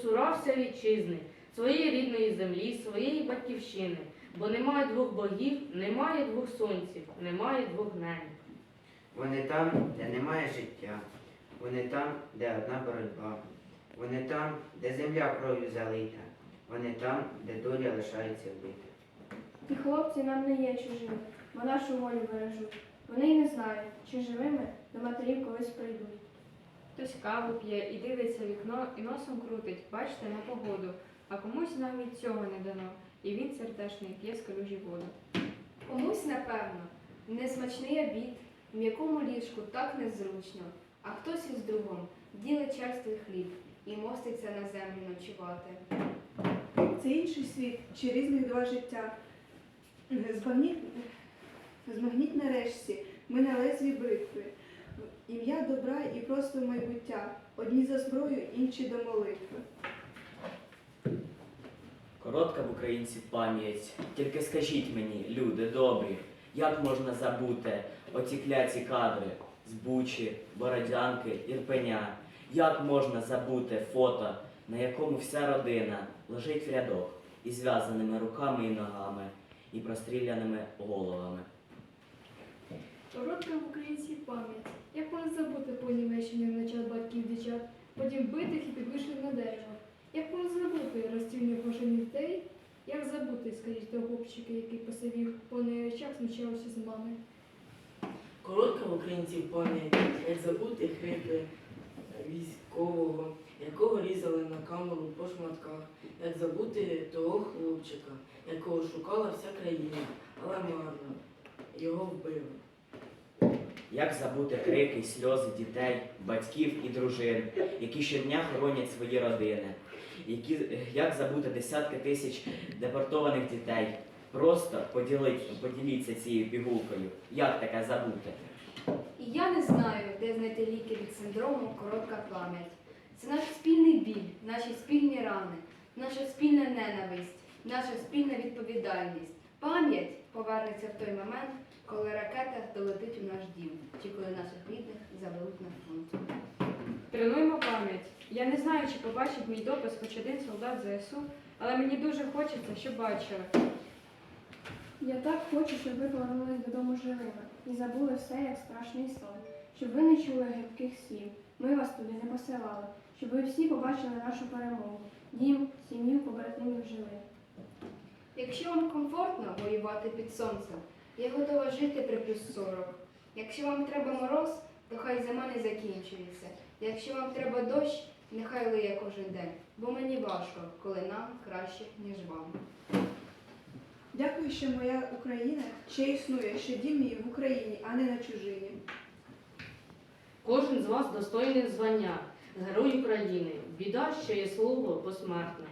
поцурався вітчизни, своєї рідної землі, своєї батьківщини. Бо немає двох богів, немає двох сонців, немає двох неб. Вони там, де немає життя, вони там, де одна боротьба, вони там, де земля кров'ю залита, вони там, де доля лишається вбита. Ті хлопці нам не є чужими, бо нашу волю бережуть. Вони й не знають, чи живими до матерів колись прийдуть. Хтось каву п'є і дивиться вікно, і носом крутить, бачите, на погоду, а комусь навіть цього не дано, і він сердешний п'є з калюжі воду. Комусь, напевно, несмачний обід, в м'якому ліжку так незручно, а хтось із другом ділить черствий хліб і моститься на землю ночувати. Це інший світ чи різних два життя. Змагніть нарешті, ми на лезві бритви. Ім'я добра і просто майбуття. Одні за зброю, інші до молитви. Коротка в українців пам'ять. Тільки скажіть мені, люди добрі, як можна забути оці кляці кадри з Бучі, Бородянки, Ірпеня? Як можна забути фото, на якому вся родина лежить в рядок із зв'язаними руками і ногами, і простріляними головами? Коротка в українців пам'ять. Як можна забути по Німеччині вночат батьків дівчат, потім битих і підвищених на дерево? Як можна забути розстрільні пошені дітей? Як забути, скажіть, того хлопчика, який посивів, по очах знущався з мами? Коротка в українців пам'ять, як забути хрипи військового, якого різали на камеру по шматках, як забути того хлопчика, якого шукала вся країна, але марно його вбили. Як забути крики сльози дітей, батьків і дружин, які щодня хоронять свої родини? Які, як забути десятки тисяч депортованих дітей? Просто поділіть, поділіться цією пігулкою. Як таке забути? Я не знаю, де знайти ліки від синдрому коротка пам'ять. Це наш спільний біль, наші спільні рани, наша спільна ненависть, наша спільна відповідальність. Пам'ять повернеться в той момент, коли ракета долетить у наш дім, чи коли наших рідних заведуть на фронт. Тренуємо пам'ять. Я не знаю, чи побачить мій допис хоч один солдат ЗСУ, але мені дуже хочеться, щоб бачили. Я так хочу, щоб ви повернулись додому живими і забули все, як страшний сон, щоб ви не чули гидких слів. Ми вас туди не посилали, щоб ви всі побачили нашу перемогу, дім, сім'ю, побратимів живих. Якщо вам комфортно воювати під сонцем, я готова жити при плюс 40. Якщо вам треба мороз, то хай зима не закінчується. Якщо вам треба дощ, нехай лиє кожен день, бо мені важко, коли нам краще, ніж вам. Дякую, що моя Україна ще існує, що дім мій в Україні, а не на чужині. Кожен з вас достойний звання, герой України, біда, що є слово посмертне.